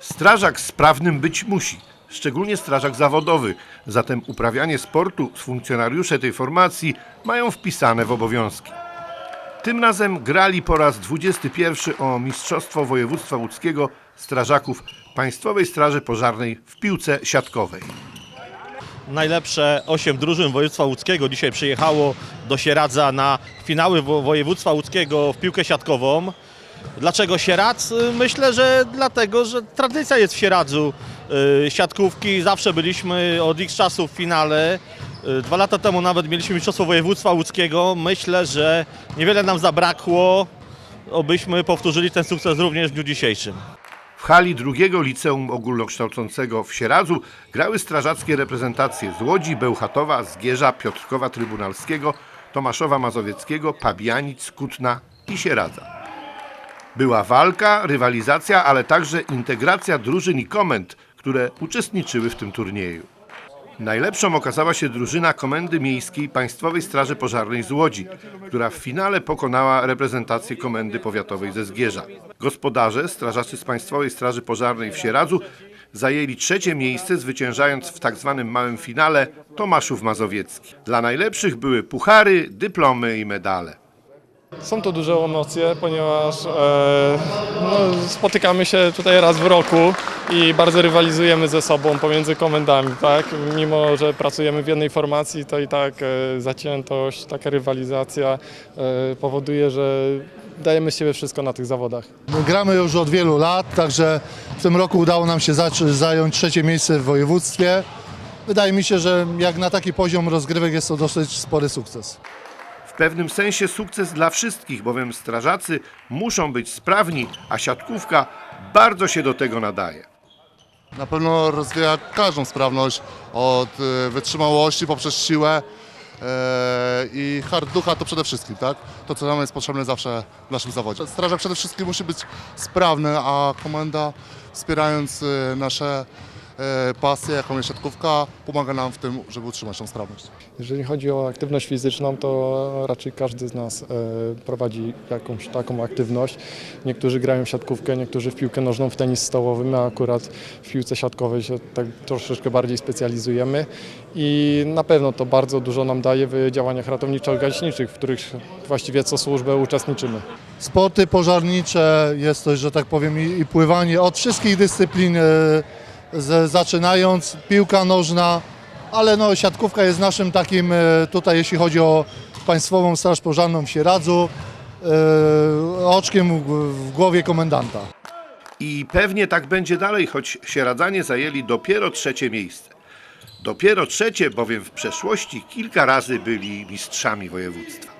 Strażak sprawnym być musi, szczególnie strażak zawodowy. Zatem uprawianie sportu funkcjonariusze tej formacji mają wpisane w obowiązki. Tym razem grali po raz 21 o Mistrzostwo Województwa Łódzkiego Strażaków Państwowej Straży Pożarnej w piłce siatkowej. Najlepsze 8 drużyn województwa łódzkiego dzisiaj przyjechało do Sieradza na finały wo- województwa łódzkiego w piłkę siatkową. Dlaczego Sieradz? Y, Myślę, że dlatego, że tradycja jest w Sieradzu y, siatkówki. Zawsze byliśmy od ich czasów w finale. Y, Dwa lata temu nawet mieliśmy Mistrzostwo Województwa Łódzkiego. Myślę, że niewiele nam zabrakło, obyśmy powtórzyli ten sukces również w dniu dzisiejszym. W hali drugiego liceum ogólnokształcącego w Sieradzu grały strażackie reprezentacje z Łodzi, Bełchatowa, Zgierza, Piotrkowa Trybunalskiego, Tomaszowa Mazowieckiego, Pabianic, Kutna i Sieradza. Była walka, rywalizacja, ale także integracja drużyn i komend, które uczestniczyły w tym turnieju. Najlepszą okazała się drużyna Komendy Miejskiej Państwowej Straży Pożarnej z Łodzi, która w finale pokonała reprezentację Komendy Powiatowej ze Zgierza. Gospodarze, strażacy z Państwowej Straży Pożarnej w Sieradzu zajęli trzecie miejsce, zwyciężając w tak zwanym małym finale Tomaszów Mazowiecki. Dla najlepszych były puchary, dyplomy i medale. Są to duże emocje, ponieważ e, no, spotykamy się tutaj raz w roku i bardzo rywalizujemy ze sobą pomiędzy komendami, tak? Mimo, że pracujemy w jednej formacji, to i tak e, zaciętość, taka rywalizacja e, powoduje, że dajemy z siebie wszystko na tych zawodach. Gramy już od wielu lat, także w tym roku udało nam się zająć trzecie miejsce w województwie. Wydaje mi się, że jak na taki poziom rozgrywek jest to dosyć spory sukces. Pewnym sensie sukces dla wszystkich, bowiem strażacy muszą być sprawni, a siatkówka bardzo się do tego nadaje. Na pewno rozwija każdą sprawność od e, wytrzymałości poprzez siłę e, i hard ducha to przede wszystkim, tak? To, co nam jest potrzebne zawsze w naszym zawodzie. Strażak przede wszystkim musi być sprawny, a komenda wspierając e, nasze e, pasje, jaką jest siatkówka, pomaga nam w tym, żeby utrzymać tą sprawność. Jeżeli chodzi o aktywność fizyczną, to raczej każdy z nas e, prowadzi jakąś taką aktywność. Niektórzy grają w siatkówkę, niektórzy w piłkę nożną, w tenis stołowy. My akurat w piłce siatkowej się tak troszeczkę bardziej specjalizujemy i na pewno to bardzo dużo nam daje w działaniach ratowniczo-gaśniczych, w których właściwie co służbę uczestniczymy. Sporty pożarnicze, jest to, że tak powiem, i, i pływanie od wszystkich dyscyplin, e, z, zaczynając, piłka nożna, ale no, siatkówka jest naszym takim, e, tutaj jeśli chodzi o Państwową Straż Pożarną w Sieradzu, e, oczkiem w, w głowie komendanta. I pewnie tak będzie dalej, choć sieradzanie zajęli dopiero trzecie miejsce. Dopiero trzecie, bowiem w przeszłości kilka razy byli mistrzami województwa.